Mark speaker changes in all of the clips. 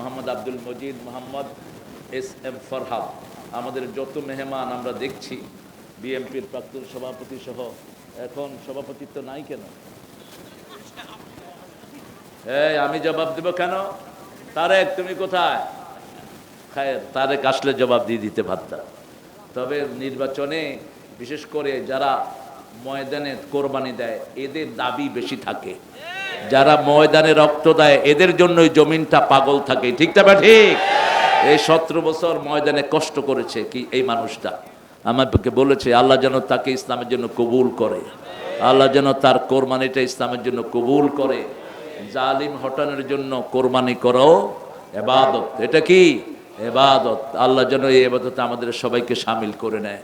Speaker 1: Mohammad Abdul Majid, Mohammad S M Farhad. আমাদের যত মেহমান আমরা দেখছি, বিএমপির প্রাক্তন সভাপতি সহ, এখন সভাপতিত্ব নাই কেন? এই, আমি জবাব দেব কেন? তারেক, তুমি কোথায়? খায়ের, তারেক আসলে জবাব দিয়ে দিতে পারতাম তবে নির্বাচনে, বিশেষ করে যারা ময়দানে কোরবানি দেয়, এদের দাবি বেশি থাকে। যারা ময়দানে রক্ত দেয়, এদের জন্য ওই জমিনটা পাগল থাকে। ঠিক তবে ঠিক? এই সতেরো বছর ময়দানে কষ্ট করেছে কি এই মানুষটা? আমাকে বলেছে, আল্লাহ যেন তাকে ইসলামের জন্য কবুল করে। আল্লাহ যেন তার কোরবানিটা ইসলামের জন্য কবুল করে। জালিম হটানোর জন্য কোরবানি করো, এবাদত। এটা কি? এবাদত। আল্লাহ যেন এই এবাদতে আমাদের সবাইকে সামিল করে নেয়।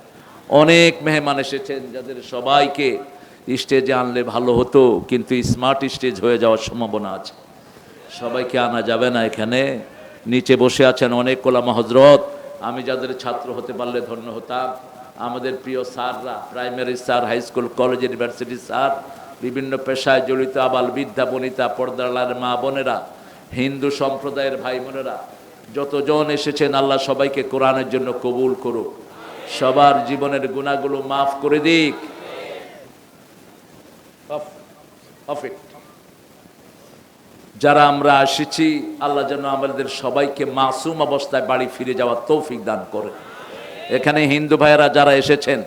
Speaker 1: অনেক মেহমান এসেছেন যাদের সবাইকে স্টেজে আনলে ভালো হতো, কিন্তু স্মার্ট স্টেজ হয়ে যাওয়ার সম্ভাবনা আছে। সবাইকে আনা যাবে না এখানে। নিচে বসে আছেন অনেক কোলামা হজরত আমি যাদের ছাত্র হতে পারলে ধন্য হতাম। আমাদের প্রিয় স্যাররা primary sir high school college university sir, বিভিন্ন পেশায় জড়িত আবাল বিদ্যা বনিতা, পর্দালার মা বোনেরা, হিন্দু সম্প্রদায়ের ভাই বোনেরা, যতজন এসেছেন আল্লাহ সবাইকে কোরআনের জন্য কবুল করুক। সবার জীবনের গুণাগুলো মাফ করে দিক। যারা আমরা এসেছি আল্লাহ যেন আমাদের সবাইকে মাসুম অবস্থায় বাড়ি ফিরে যাওয়ার তৌফিক দান করে। এখানে হিন্দু ভাইয়েরা যারা এসেছেন,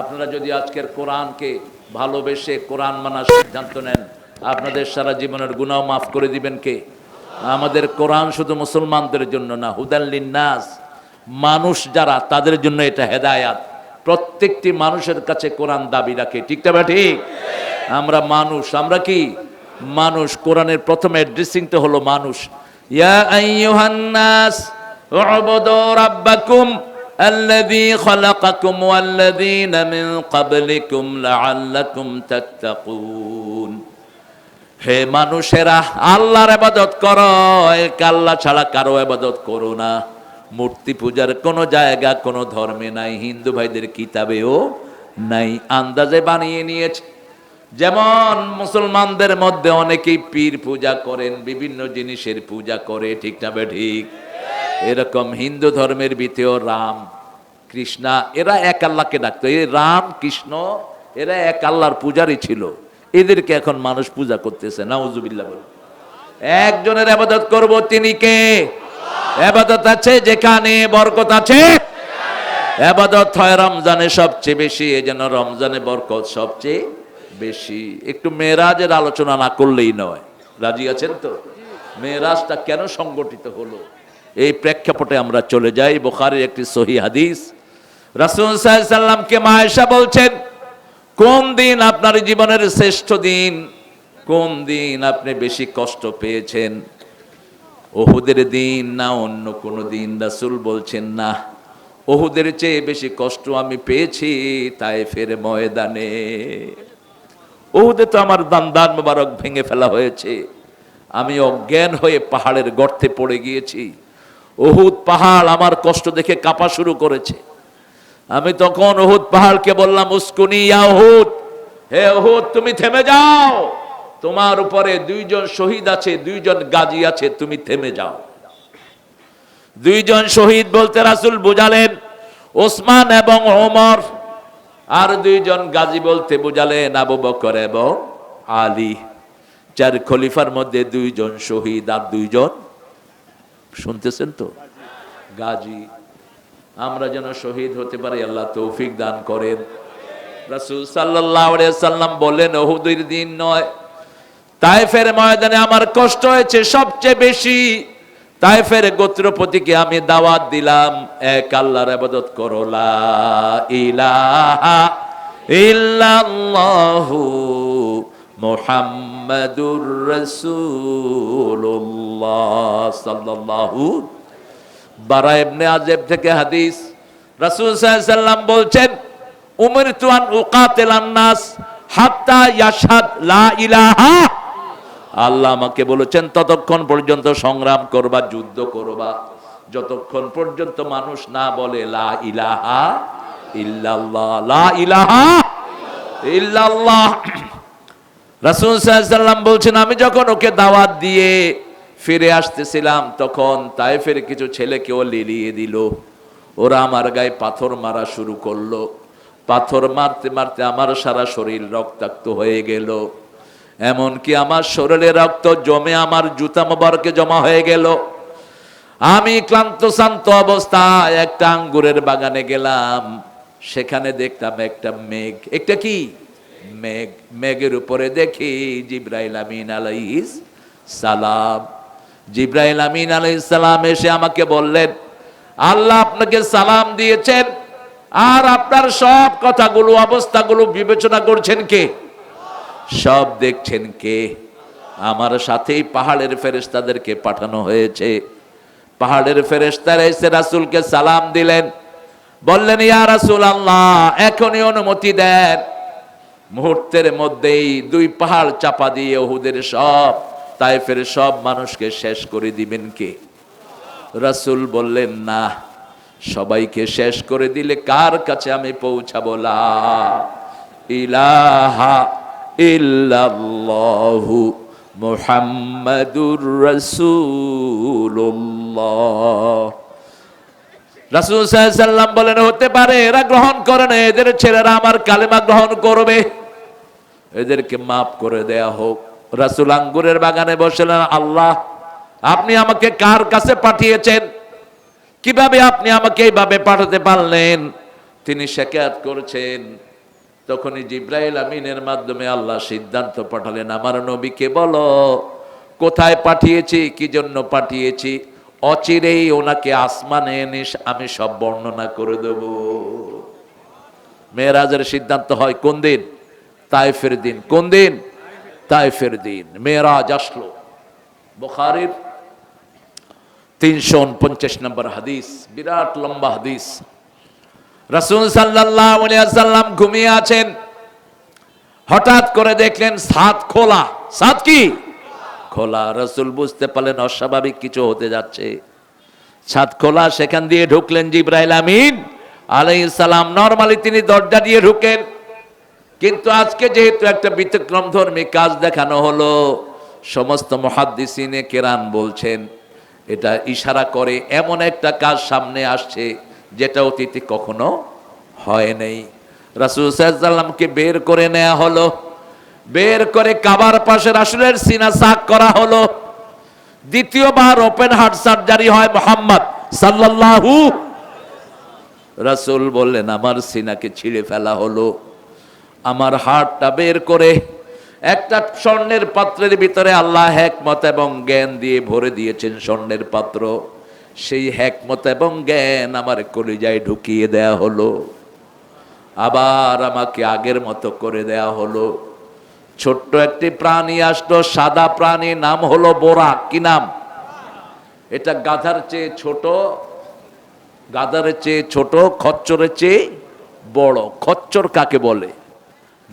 Speaker 1: আপনারা যদি আজকের কোরআনকে ভালোবেসে কোরআন মানার সিদ্ধান্ত নেন, আপনাদের সারা জীবনের গুনাহ মাফ করে দিবেন কে? আমাদের কোরআন শুধু মুসলমানদের জন্য না হুদাল্লিন নাস মানুষ যারা, তাদের জন্য এটা হেদায়াত। প্রত্যেকটি মানুষের কাছে কোরআন দাবি রাখে। ঠিক তবে ঠিক? আমরা মানুষ আমরা কি মানুষ কোরআনের প্রথম অ্যাড্রেসিংটা হলো মানুষ ইয়া আইয়ুহান নাস উবুদু রাব্বাকুম الذي خلقكم والذين من قبلكم لعلكم تتقون হে মানুষেরা আল্লাহর আবাদত করো এক আল্লাহ ছাড়া কারো আবাদত করো না মূর্তি পূজার কোনো জায়গা কোনো ধর্মে নাই হিন্দু ভাইদের কিতাবেও নাই আন্দাজে বানিয়ে নিয়েছে যেমন মুসলমানদের মধ্যে অনেকেই পীর পূজা করেন, বিভিন্ন জিনিসের পূজা করে, ঠিক না ঠিক? এরকম হিন্দু ধর্মের ভিতরেও রাম, কৃষ্ণা, এরা এক আল্লাহকে ডাকতো। এই রাম, কৃষ্ণ, এরা এক আল্লাহর পূজারই ছিল। এদেরকে এখন মানুষ পূজা করতেছে, নাউজুবিল্লাহ বলে একজনের আবাদত করব তিনি কে? আবাদত আছে যেখানে বরকত আছে? আবাদত হয় রমজানে সবচেয়ে বেশি এই জন্য রমজানে বরকত সবচেয়ে বেশি। একটু মেয়েরাজের আলোচনা না করলেই নয়। রাজি আছেন তো? মেয়েরাজটা কেন সংগঠিত হলো? এই প্রেক্ষাপটে আমরা চলে যাই। বোখারের একটি সহি হাদিস। রাসুল মায়েশা বলছেন, কোন দিন আপনার জীবনের শ্রেষ্ঠ দিন, কোন দিন আপনি বেশি কষ্ট পেয়েছেন? ওহুদের দিন না, অন্য কোনো দিন। রাসুল বলছেন, না, ওহুদের চেয়ে বেশি কষ্ট আমি পেয়েছি তাই ফের ময়দানে। ওহুদে তো আমার দান দান মোবারক ভেঙে ফেলা হয়েছে। আমি অজ্ঞান হয়ে পাহাড়ের গর্তে পড়ে গিয়েছি। ওহুদ পাহাড় আমার কষ্ট দেখে কাঁপা শুরু করেছে। আমি তখন ওহুদ পাহাড়কে বললাম, উস্কুনি ওহুদ। হে ওহুদ, তুমি থেমে যাও। তোমার উপরে দুইজন শহীদ আছে, দুইজন গাজী আছে, তুমি থেমে যাও। দুইজন শহীদ বলতে রাসুল বুঝালেন, ওসমান এবং ওমর আর দুইজন গাজী বলতে বুঝালেন আবু বকর এবং আলী। চার খলিফার মধ্যে দুইজন শহীদ আর দুইজন, শুনতেছেন তো? গাজী। আমরা যেন শহীদ হতে পারি, আল্লাহ তৌফিক দান করেন। রাসূল সাল্লাম বললেন, ওহুদের দিন নয়। তাইফের ময়দানে আমার কষ্ট হয়েছে সবচেয়ে বেশি। তাইফের গোত্রপতিকে আমি দাওয়াত দিলাম, এক আল্লাহর ইবাদত করো, লা ইলাহা ইল্লাল্লাহু মুহাম্মাদুর রাসূলুল্লাহ সাল্লাল্লাহু বারা ইবনে আজেব থেকে হাদিস। রাসূল সাল্লাম বলছেন, উমিরতু আন উকাতিলান নাস হাত্তা ইয়াশহাদ লা ইলাহা আল্লাহ আমাকে বলেছেন, ততক্ষণ পর্যন্ত সংগ্রাম করবা, যুদ্ধ করবা। যতক্ষণ পর্যন্ত মানুষ না বলে, লা ইলাহা ইল্লাল্লাহ, লা ইলাহা ইল্লাল্লাহ। রাসূল সাল্লাল্লাহু বলছেন, আমি যখন ওকে দাওয়াত দিয়ে ফিরে আসতেছিলাম, তখন তাইফের কিছু ছেলেকেও লিলিয়ে দিল। ওরা আমার গায়ে পাথর মারা শুরু করল। পাথর মারতে মারতে আমার সারা শরীর রক্তাক্ত হয়ে গেল। এমনকি আমার শরীরে রক্ত জমে আমার জুতা মোবারকে জমা হয়ে গেল। আমি ক্লান্ত শান্ত অবস্থায় একটা আঙ্গুরের বাগানে গেলাম। সেখানে দেখতাম একটা মেঘ। একটা কি? মেঘ। মেঘের উপরে দেখি জিব্রাইল আমিন আলাইহিস সালাম। জিব্রাইল আমিন আলাইহিস সালাম এসে আমাকে বললেন, আল্লাহ আপনাকে সালাম দিয়েছেন। আর আপনার সব কথাগুলো, অবস্থাগুলো বিবেচনা করছেন কে? সব দেখছেন কে? আমার সাথেই পাহাড়ের ফেরেশতাদেরকে পাঠানো হয়েছে। পাহাড়ের ফেরেশতারা এসে রাসূলকে সালাম দিলেন। বললেন, ইয়া রাসূল আল্লাহ এখনই অনুমতি দেন। মুহূর্তের মধ্যেই দুই পাহাড় চাপা দিয়ে ওহুদের সব তাই তাইফের সব মানুষকে শেষ করে দিবেন কে? রাসূল বললেন, না, সবাইকে শেষ করে দিলে কার কাছে আমি পৌঁছাবো? লা ইলাহা ইল্লাল্লাহু মুহাম্মাদুর রাসূলুল্লাহ। রাসূল সাল্লাম বলেন, হতে পারে এরা গ্রহণ করে না, এদের ছেলেরা আমার কালেমা গ্রহণ করবে। এদেরকে মাফ করে দেয়া হোক। রাসূল আঙ্গুরের বাগানে বসলেন, আল্লাহ, আপনি আমাকে কার কাছে পাঠিয়েছেন? কীভাবে আপনি আমাকে এইভাবে পাঠাতে পারলেন? তিনি শেখাত করছেন তখনই জিব্রাইল আমিনের মাধ্যমে আল্লাহ সিদ্ধান্ত পাঠালেন, আমার নবীকে বলো, কোথায় পাঠিয়েছি, কি জন্য পাঠিয়েছি? অচিরেই ওনাকে আসমানে এনে আমি সব বর্ণনা করে দেব। মেয়েরাজের সিদ্ধান্ত হয় কোন দিন? তাইফের দিন। কোন দিন? তাইফের দিন। মেয়েরাজ আসলো। বুখারীর তিনশো উনপঞ্চাশ নম্বর হাদিস, বিরাট লম্বা হাদিস। রাসূল সাল্লাম ঘুমিয়ে আছেন। হঠাৎ করে দেখলেন সাত খোলা। সাত কি? খোলা। রসুল বুঝতে পারলেন অস্বাভাবিক কিছু হতে যাচ্ছে। ছাদ খোলা, সেখান দিয়ে ঢুকলেন জিব্রাইল আমিন আলাইহিস সালাম। নরমালি তিনি দরজা দিয়ে ঢুকেন। কিন্তু আজকে যেহেতু একটা ব্যতিক্রম ধর্মী কাজ দেখানো হলো, সমস্ত মহাদ্দিসিনে কেরান বলছেন, এটা ইশারা করে এমন একটা কাজ সামনে আসছে। যেটা অতীতে কখনো হয় নাই। রাসুল সাল্লামকে বের করে নেওয়া হলো। বের করে কাবার পাশে রাসুলের সিনা সাক করা হলো। দ্বিতীয়বার ওপেন হার্ট সার্জারি হয় মোহাম্মদ সাল্লাল্লাহু রাসূল বললেন, আমার সিনাকে ছিঁড়ে ফেলা হলো। আমার হাড়টা বের করে একটা স্বর্ণের পাত্রের ভিতরে আল্লাহ হ্যাকমত এবং জ্ঞান দিয়ে ভরে দিয়েছেন স্বর্ণের পাত্র। সেই হ্যাকমত এবং জ্ঞান আমার কলিজায় ঢুকিয়ে দেয়া হলো। আবার আমাকে আগের মতো করে দেয়া হলো। ছোট্ট একটি প্রাণী আসলো, সাদা প্রাণী, নাম হলো বোরা। কি নাম? এটা গাধার চেয়ে ছোট, গাধার চেয়ে ছোট, খচ্চরের চেয়ে বড়। খচ্চর কাকে বলে?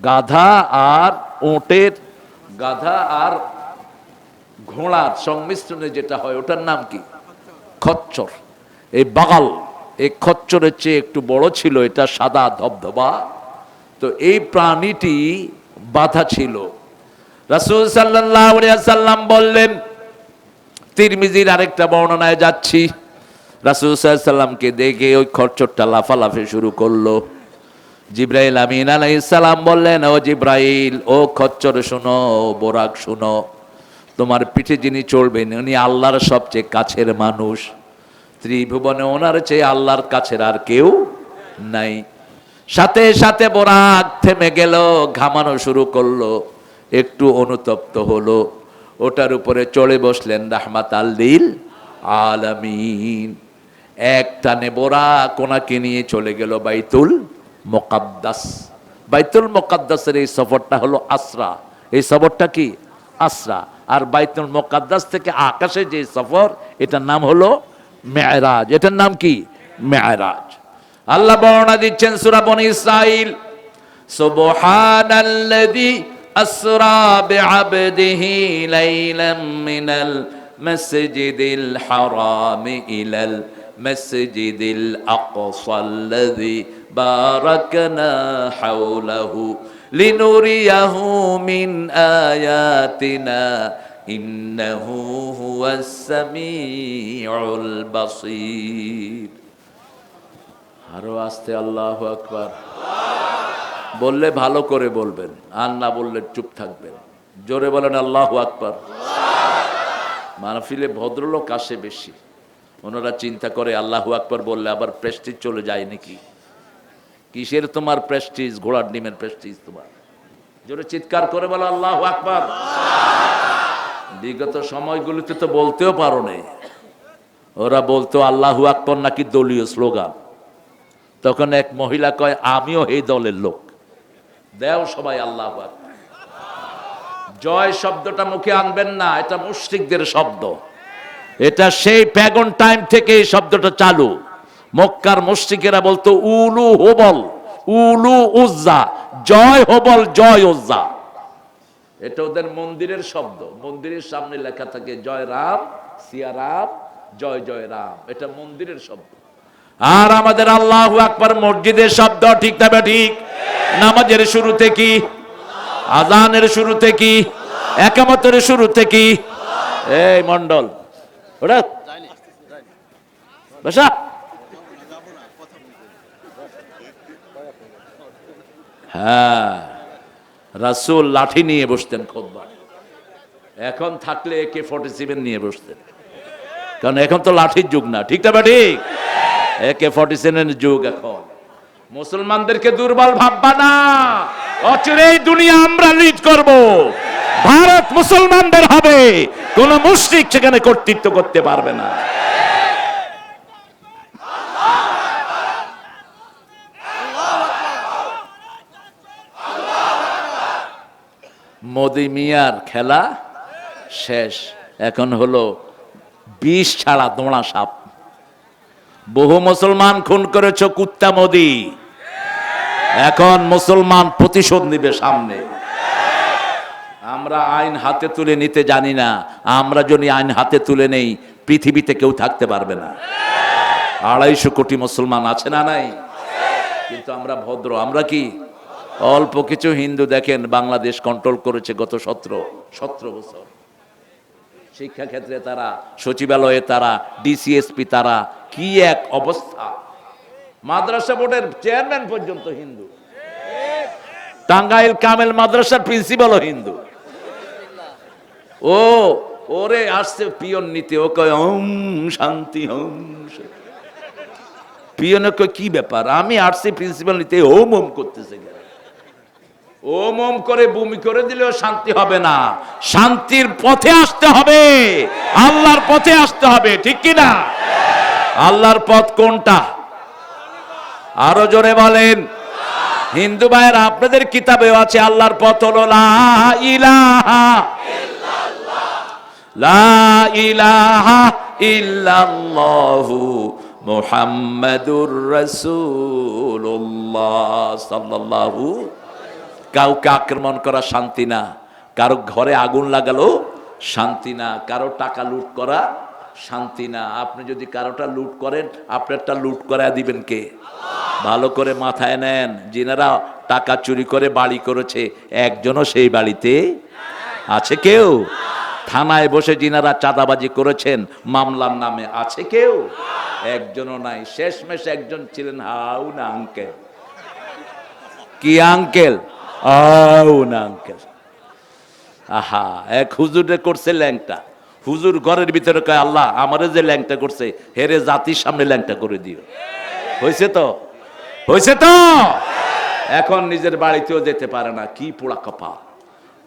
Speaker 1: গাধা আর ওটের গাধা আর ঘোড়ার সংমিশ্রণে যেটা হয়, ওটার নাম কি? খচ্চর। এই বাগাল, এই খচ্চরের চেয়ে একটু বড় ছিল, এটা সাদা ধবধবা। তো এই প্রাণীটি বাধা ছিল। রাসূল সাল্লাম বললেন, তিরমিজির আরেকটা বর্ণনায় যাচ্ছি। রাসূল সাল্লামকে দেখে ওই খচ্চরটা লাফালাফি শুরু করল। জিব্রাইল আমিন সালাম বললেন, ও জিব্রাইল, ও খচ্চর শুনো বোরাক শুনো। তোমার পিঠে যিনি চলবেন উনি আল্লাহর সবচেয়ে কাছের মানুষ। ত্রিভুবনে ওনার চেয়ে আল্লাহর কাছের আর কেউ নাই। সাথে সাথে বোরাক থেমে গেল, ঘামানো শুরু করল, একটু অনুতপ্ত হলো। ওটার উপরে চড়ে বসলেন রাহমাত আল্লিল আলামিন। এক টানে বোরাক ওনাকে নিয়ে চলে গেল বাইতুল মোকাদ্দাস। বাইতুল মোকাদ্দাসের এই সফরটা হলো আসরা এই সফরটা কি? আসরা। আর বাইতুল মোকাদ্দাস থেকে আকাশে যে সফর, এটার নাম হলো মেয়রাজ। এটার নাম কি? মেয়রাজ। আল্লাহ বর্ণনা দিচ্ছেন সূরা বনি ইসরাইল সুবহানাল্লাযী আসরা বিআবদিহি লাইলাম মিনাল মাসজিদিল হারাম ইলাল মাসজিদিল আকসাল্লাযী বারাকনা হাওলাহু। লিনুরিয়াহু মিন আয়াতিনা ইন্নাহু হুয়াস সামিউল বাসীর আরও আস্তে আল্লাহু আকবার। বললে ভালো করে বলবেন, আর না বললে চুপ থাকবেন। জোরে বলেন আল্লাহু আকবার। মাহফিলে ভদ্রলোক আসে বেশি। ওনারা চিন্তা করে আল্লাহু আকবার বললে আবার প্রেস্টিজ চলে যায় নাকি? কিসের তোমার প্রেস্টিজ ঘোড়ার ডিমের প্রেস্টিজ তোমার। জোরে চিৎকার করে বলো, আল্লাহ আকবার। বিগত সময়গুলিতে তো বলতেও পারো নেই। ওরা বলতো, আল্লাহু আকবর নাকি দলীয় স্লোগান। তখন এক মহিলা কয়, আমিও এই দলের লোক। দেও সবাই, আল্লাহ জয় শব্দটা মুখে আনবেন না, এটা মুশরিকদের শব্দ। এটা সেই প্যাগন টাইম থেকে এই শব্দটা চালু। মক্কার মুশরিকেরা বলতো, উলু হোবল, উলু উজ্জা, জয় হোবল, জয় উজ্জা। এটা ওদের মন্দিরের শব্দ। মন্দিরের সামনে লেখা থাকে, জয় রাম, সিয়া রাম, জয় জয় রাম। এটা মন্দিরের শব্দ। আর আমাদের আল্লাহ আকবার মসজিদের শব্দ ঠিক তবে ঠিক? নামাজের শুরুতে কি আজানের শুরুতে কি একামতের শুরুতে কি এই মন্ডল ওরা বসা হ্যাঁ রাসূল লাঠি নিয়ে বসতেন খোদবা এখন থাকলে একে ফর্টি সেভেন নিয়ে বসতেন। কারণ এখন তো লাঠির যুগ না, ঠিক না ঠিক? একে ফর্টি সেভেনের যুগ এখন। মুসলমানদেরকে দুর্বল ভাববা না। অচিরেই দুনিয়া আমরা লিড করব। ভারত মুসলমানদের হবে। কোন মুশরিক সেখানে কর্তৃত্ব করতে পারবে না। মোদি মিয়ার খেলা শেষ। এখন হলো বিষ ছাড়া দোঁড়া সাপ। বহু মুসলমান খুন করেছ কুত্তা মোদি। এখন মুসলমান প্রতিশোধ নিবে সামনে। আমরা আইন হাতে তুলে নিতে জানি না। আমরা যদি আইন হাতে তুলে নেই, পৃথিবীতে কেউ থাকতে পারবে না। আড়াইশো কোটি মুসলমান আছে না নাই? কিন্তু আমরা ভদ্র, আমরা কি? অল্প কিছু হিন্দু দেখেন, বাংলাদেশ কন্ট্রোল করেছে গত সতেরো সতেরো বছর। শিক্ষা ক্ষেত্রে তারা, সচিবালয়ে তারা ডিসিএসপি তারা, কি এক অবস্থা। মাদ্রাসা বোর্ডের চেয়ারম্যান পর্যন্ত হিন্দু। টাঙ্গাইল কামেল মাদ্রাসার প্রিন্সিপালও হিন্দু। ও, ওরে আসছে পিয়ন নিতে, ও কয়, ওম শান্তি, ওম। পিয়নে কয়, কি ব্যাপার? আমি আসছি প্রিন্সিপাল নিতে, ওম ওম করতেছে ওম ওম করে বমি করে দিলেও শান্তি হবে না। শান্তির পথে আসতে হবে। আল্লাহর পথে আসতে হবে, ঠিক কি না? আল্লাহর পথ কোনটা? আরও জোরে বলেন। হিন্দু ভাইয়ের, আপনাদের কিতাবেও আছে, আল্লাহর পথ হলো লা ইলাহা লা ইলাহা সাল্লাল্লাহু কাউকে আক্রমণ করা শান্তি না। কারও ঘরে আগুন লাগালো, শান্তি না। কারও টাকা লুট করা, শান্তি না। আপনি যদি কারোটা লুট করেন, আপনারটা লুট করে দিবেন কে? ভালো করে মাথায় নেন, যিনারা টাকা চুরি করে বাড়ি করেছে, একজনও সেই বাড়িতে আছে কেউ? থানায় বসে যিনারা চাঁদাবাজি করেছেন, মামলার নামে আছে কেউ? একজনও নাই। শেষমেশ একজন ছিলেন হাউ না আঙ্কেল। কি আঙ্কেল? আউ না আহা, এক হুজুরে করছে ল্যাংটা। হুজুর ঘরের ভিতরে কয়, আল্লাহ, আমারে যে ল্যাংটা করছে, হেরে জাতির সামনে ল্যাংটা করে দিও। হয়েছে তো? হয়েছে তো? এখন নিজের বাড়িতেও যেতে পারে না, কি পোড়া কপা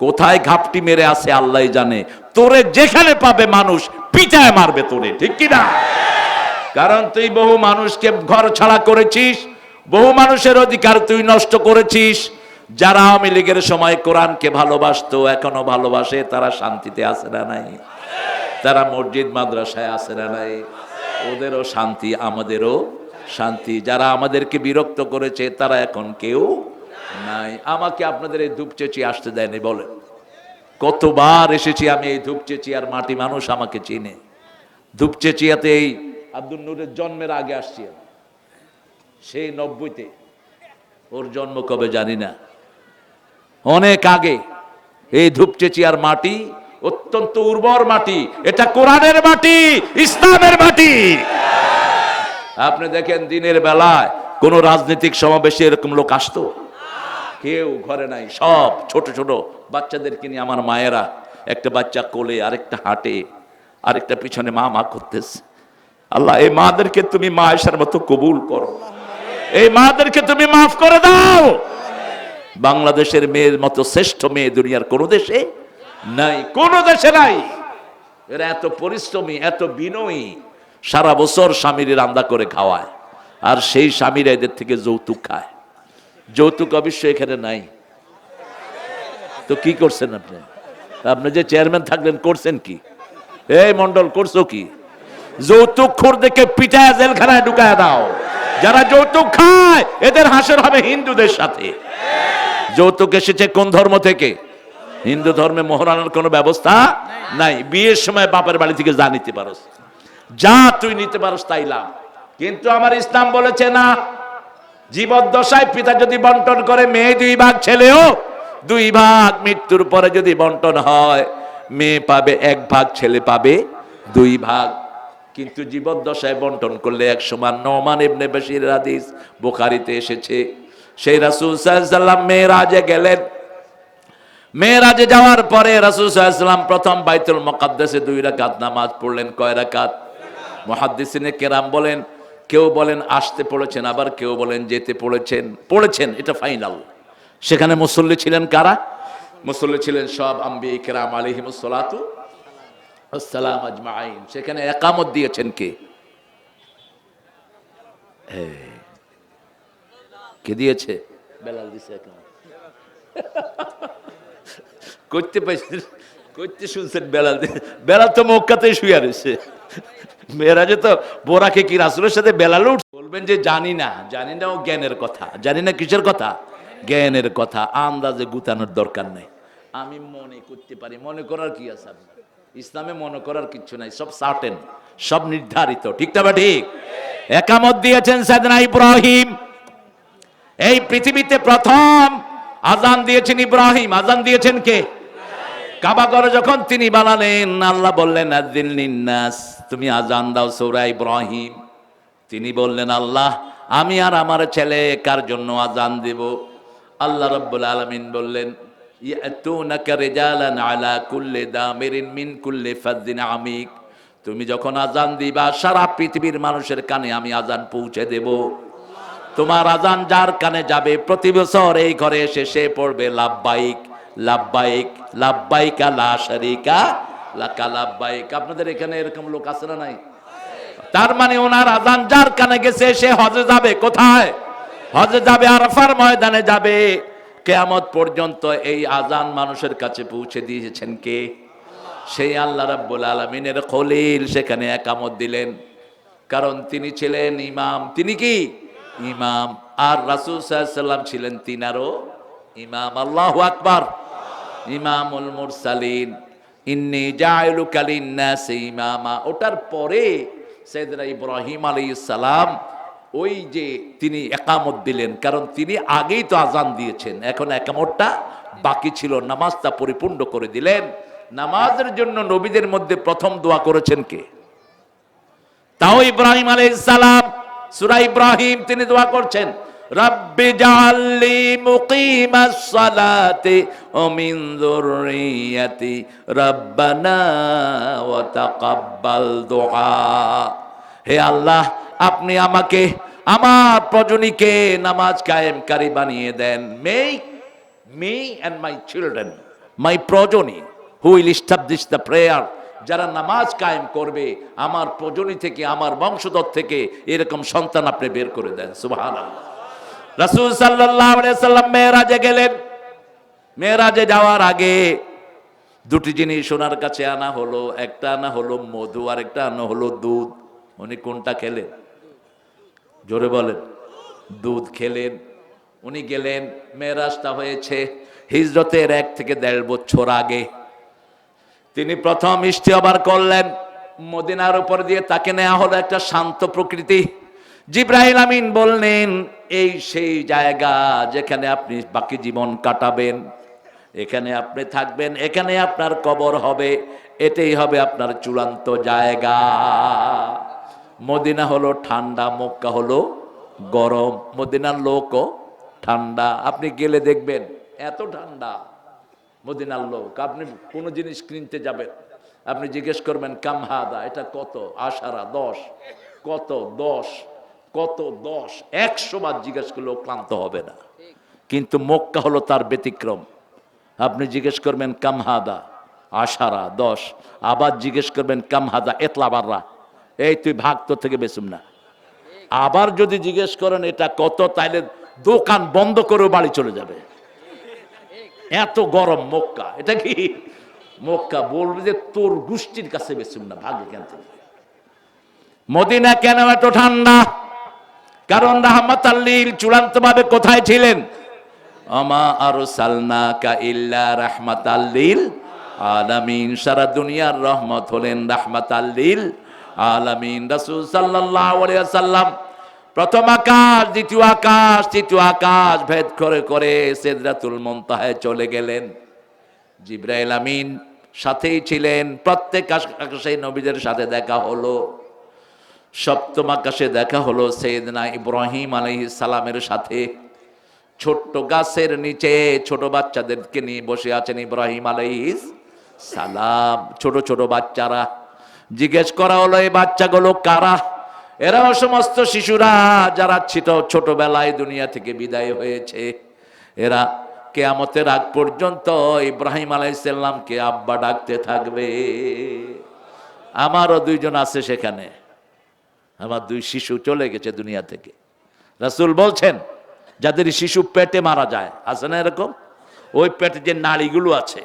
Speaker 1: কোথায় ঘাপটি মেরে আছে আল্লাহ জানে। তোরে যেখানে পাবে মানুষ, পিটায় মারবে তোরে, ঠিক কি না কারণ তুই বহু মানুষকে ঘর ছাড়া করেছিস, বহু মানুষের অধিকার তুই নষ্ট করেছিস। যারা আওয়ামী লীগের সময় কোরআনকে ভালোবাসতো, এখনও ভালোবাসে, তারা শান্তিতে আছে না নাই? তারা মসজিদ, মাদ্রাসায় আছে না নাই? ওদেরও শান্তি, আমাদেরও শান্তি। যারা আমাদেরকে বিরক্ত করেছে, তারা এখন কেউ নাই। আমাকে আপনাদের এই ধূপচেচি আসতে দেয়নি, বলেন। কতবার এসেছি আমি এই ধূপচেচি, আর মাটি মানুষ আমাকে চিনে। ধূপচেচিয়াতে এই আব্দুল নূরের জন্মের আগে আসছি। সেই নব্বইতে। ওর জন্ম কবে জানি না। অনেক আগে এই ধূপচেচিয়ার মাটি অত্যন্ত উর্বর মাটি। এটা কোরআনের মাটি, ইসলামের মাটি। আপনি দেখেন দিনের বেলায় কোন রাজনৈতিক সমাবেশে এরকম লোক আসতো? কেউ ঘরে নাই, সব ছোট ছোট বাচ্চাদেরকে নিয়ে আমার মায়েরা একটা বাচ্চা কোলে, আরেকটা হাঁটে, আরেকটা পিছনে মা মা করতেছে। আল্লাহ, এই মাদেরকে তুমি মা আয়েশার মতো কবুল করো। এই মাদেরকে তুমি মাফ করে দাও। বাংলাদেশের মেয়ের মতো শ্রেষ্ঠ মেয়ে দুনিয়ার কোনো দেশে নাই। কোনো দেশে নাই। এরা এত পরিশ্রমী, এত বিনয়ী। সারা বছর স্বামীর রান্না করে খাওয়ায়। আর সেই স্বামীরা এদের থেকে যৌতুক খায়। যৌতুক অবশ্য এখানে নাই। তো কি করছেন আপনি? আপনি যে চেয়ারম্যান থাকলেন, করছেন কি? এই মন্ডল করছ কি? যৌতুক খোর দেখে পিঠায়, জেলখানায় ঢুকায় দাও। যারা যৌতুক খায়, এদের হাসের হবে হিন্দুদের সাথে। যৌতুক এসেছে কোন ধর্ম থেকে? হিন্দু ধর্মে মোহরানোর কোনো ব্যবস্থা নাই। বিয়ের সময় বাপের বাড়ি থেকে যা নিতে পারস। যা তুই নিতে পারস তাই লাভ। কিন্তু আমার ইসলাম বলেছে না, জীবদ্দশায় পিতা যদি বন্টন করে, মেয়ে দুই ভাগ, ছেলেও দুই ভাগ, মৃত্যুর পরে যদি বন্টন হয়, মেয়ে পাবে এক ভাগ, ছেলে পাবে দুই ভাগ। কিন্তু জীবদ্দশায় বন্টন করলে এক সমান নমান ইবনে বশির হাদিস বুখারীতে এসেছে। সেই রাসূল সাল্লাম মেয়েরাজে গেলেন। মেয়েরাজে যাওয়ার পরে রাসূল সাল্লাম প্রথম বাইতুল মুকাদ্দাসে দুই রাকাত নামাজ পড়লেন। কয় রাকাত? মুহাদ্দিসিনে কেরাম বলেন কেউ বলেন আসতে পড়েছেন আবার কেউ বলেন যেতে পড়েছেন। পড়েছেন এটা ফাইনাল। সেখানে মুসল্লি ছিলেন কারা? মুসল্লি ছিলেন সব আম্বি কেরাম আলিহিমুসলাতু আসসালাম সেখানে একামত দিয়েছেন কে? এই, কে দিয়েছে? বেলাল দিছে করতে পাইছেন করতে শুনছেন বেলাল বেলাল তো মক্কাতেই শুয়ে রয়েছে। মেয়েরাজে তো বোরাকে কি রাসুলের সাথে বেলাল উঠ বলবেন যে জানি না জানি না ও জ্ঞানের কথা। জানি না কিসের কথা? জ্ঞানের কথা। আন্দাজে গুতানোর দরকার নেই। আমি মনে করতে পারি, মনে করার কি আছে ইসলামে মনে করার কিছু নাই, সব সার্টেন সব নির্ধারিত। ঠিক না বা ঠিক? একামত দিয়েছেন সাদনা ইব্রাহিম। এই পৃথিবীতে প্রথম আজান দিয়েছেন ইব্রাহিম। আজান দিয়েছেন কে? কাবা করে যখন তিনি বানালেন, আল্লাহ বললেন নিন্নাস তুমি আজান দাও সৌরা ইব্রাহিম। তিনি বললেন, আল্লাহ, আমি আর আমার ছেলে কার জন্য আজান দেব? আল্লাহ রব্বুল আলামিন বললেন তুমি যখন আজান দিবা, সারা পৃথিবীর মানুষের কানে আমি আজান পৌঁছে দেব। তোমার আজান যার কানে যাবে, প্রতি বছর এই ঘরে এসে সে পড়বে লাভবাইক লাভবাইক লাভবাইকা লা শারিকা লাকা লাভবাইক আপনাদের এখানে এরকম লোক আছে না নাই? তার মানে ওনার আজান যার কানে গেছে, সে হজে যাবে কোথায়? হজে যাবে আরাফার ময়দানে যাবে। কেয়ামত পর্যন্ত এই আজান মানুষের কাছে পৌঁছে দিয়েছেন কে? সেই আল্লাহ রাব্বুল আলামিনের খলিল, সেখানে একামত দিলেন। কারণ তিনি ছিলেন ইমাম। তিনি কি? ইমাম আর রাসূল সাল্লাম ছিলেন তিনারও ইমাম। আল্লাহ আকবার। ইমামুল মুরসালিন। ইন্নি জাইলু কালিন নাস ইমামা। ওটার পরে সাইয়েদনা ইব্রাহিম আলাইহিস সালাম ওই যে তিনি একামত দিলেন, কারণ তিনি আগেই তো আজান দিয়েছেন। এখন একামতটা বাকি ছিল। নামাজটা পরিপূর্ণ করে দিলেন। নামাজের জন্য নবীদের মধ্যে প্রথম দোয়া করেছেন কে? তাও ইব্রাহিম আলাইহিস সালাম সূরা ইব্রাহিম তিনি দোয়া করছেন, রব্বি জাআলনি মুকিমাস সালাতি ওয়া মিন যুররিয়াতি রব্বানা ওয়া তাকাব্বাল দুআ। হে আল্লাহ, আপনি আমাকে, আমার প্রজনীকে নামাজ কায়েমকারী বানিয়ে দেন। Make me and my children my progeny who will establish the prayer যারা নামাজ কায়েম করবে, আমার প্রজনী থেকে, আমার বংশধর থেকে এরকম সন্তান আপনি বের করে দেন। সুবহান রাসূল সাল্লাম মেরাজে গেলেন। মেরাজে যাওয়ার আগে দুটি জিনিস ওনার কাছে আনা হলো। একটা আনা হলো মধু, আর একটা আনা হলো দুধ। উনি কোনটা খেলেন? জোরে বলেন। দুধ খেলেন। উনি গেলেন। মেরাজটা হয়েছে হিজরতের এক থেকে দেড় বছর আগে। তিনি প্রথম ইস্তেবার করলেন। মদিনার উপর দিয়ে তাকে নেওয়া হলো একটা শান্ত প্রকৃতি। জিব্রাহিল আমিন বললেন, এই সেই জায়গা যেখানে আপনি বাকি জীবন কাটাবেন, এখানে আপনি থাকবেন, এখানে আপনার কবর হবে, এটাই হবে আপনার চূড়ান্ত জায়গা। মদিনা হলো ঠান্ডা, মক্কা হলো গরম। মদিনার লোকও ঠান্ডা। আপনি গেলে দেখবেন, এত ঠান্ডা। মদিনার লোক, আপনি কোনো জিনিস কিনতে যাবেন, আপনি জিজ্ঞেস করবেন কামহাদা এটা কত? আশারা দশ। কত? দশ। কত? দশ? একশো বার জিজ্ঞেস করলেও ক্লান্ত হবে না। কিন্তু মক্কা হলো তার ব্যতিক্রম। আপনি জিজ্ঞেস করবেন কামহাদা আশারা দশ। আবার জিজ্ঞেস করবেন কামহাদা এতলাবাররা? এই তুই ভাগ তোর থেকে বেসুম না। আবার যদি জিজ্ঞেস করেন, এটা কত? তাইলে দোকান বন্ধ করেও বাড়ি চলে যাবে। এত গরম মক্কা। এটা কি? মক্কা বলবে যে তোর গোষ্ঠীর কাছে বেসুম না ভাগ থেকে? মদিনা কেন এত ঠান্ডা? কারণ রাহমাত আল্লিল চূড়ান্ত ভাবে কোথায় ছিলেন? আমা আরও সালনাকা ইল্লা রাহমাত আল্লিল আলামিন। সারা দুনিয়ার রহমত হলেন রাহমাত আল্লিল আলামিন। রাসূল সাল্লাল্লাহু আলাইহি সাল্লাম প্রথম আকাশ, দ্বিতীয় আকাশ, তৃতীয় আকাশ, ভেদ করে করে সিদরাতুল মুনতাহায় চলে গেলেন। জিব্রাইল আমিন সাথেই ছিলেন। প্রত্যেক আকাশ- নবীদের সাথে দেখা হলো। সপ্তম আকাশে দেখা হলো সেদনা ইব্রাহিম আলাইহিস সালামের সাথে। ছোট্ট গাছের নিচে ছোট বাচ্চাদেরকে নিয়ে বসে আছেন ইব্রাহিম আলাইহিস সালাম। ছোট ছোট বাচ্চারা। জিজ্ঞেস করা হলো এই বাচ্চাগুলো কারা? এরাও সমস্ত শিশুরা যারা ছিল ছোটবেলায় দুনিয়া থেকে বিদায় হয়েছে, এরা কেয়ামতের আগ পর্যন্ত ইব্রাহিম আলাইসাল্লামকে আব্বা ডাকতে থাকবে। আমারও দুইজন আছে সেখানে। আমার দুই শিশু চলে গেছে দুনিয়া থেকে। রাসূল বলছেন, যাদের শিশু পেটে মারা যায়, আছে না এরকম? ওই পেটে যে নাড়িগুলো আছে,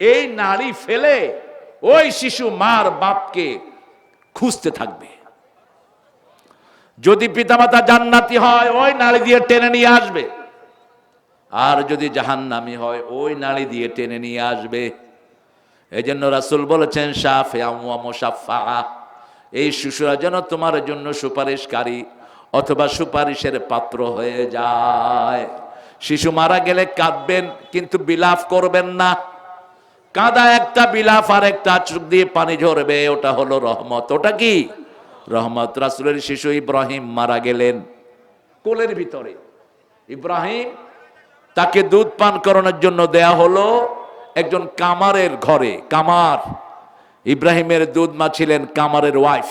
Speaker 1: এই নাড়ি ফেলে ওই শিশু মার বাপকে খুঁজতে থাকবে। যদি পিতামাতা জান্নাতি হয়, ওই নাড়ি দিয়ে টেনে নিয়ে আসবে। আর যদি জাহান্নামি হয়, ওই নাড়ি দিয়ে টেনে নিয়ে আসবে। এই জন্য রাসুল বলেছেন এই শিশুরা যেন তোমার জন্য সুপারিশকারী অথবা সুপারিশের পাত্র হয়ে যায়। শিশু মারা গেলে কাঁদবেন, কিন্তু বিলাপ করবেন না। কাঁদা একটা বিলাপ আর একটা চোখ দিয়ে পানি ঝরবে, ওটা হলো রহমত। ওটা কি? রহমত রাসুলের শিশু ইব্রাহিম মারা গেলেন। কোলের ভিতরে। ইব্রাহিম তাকে দুধ পান করানোর জন্য দেয়া হলো একজন কামারের ঘরে, কামার। ইব্রাহিমের দুধ মা ছিলেন কামারের ওয়াইফ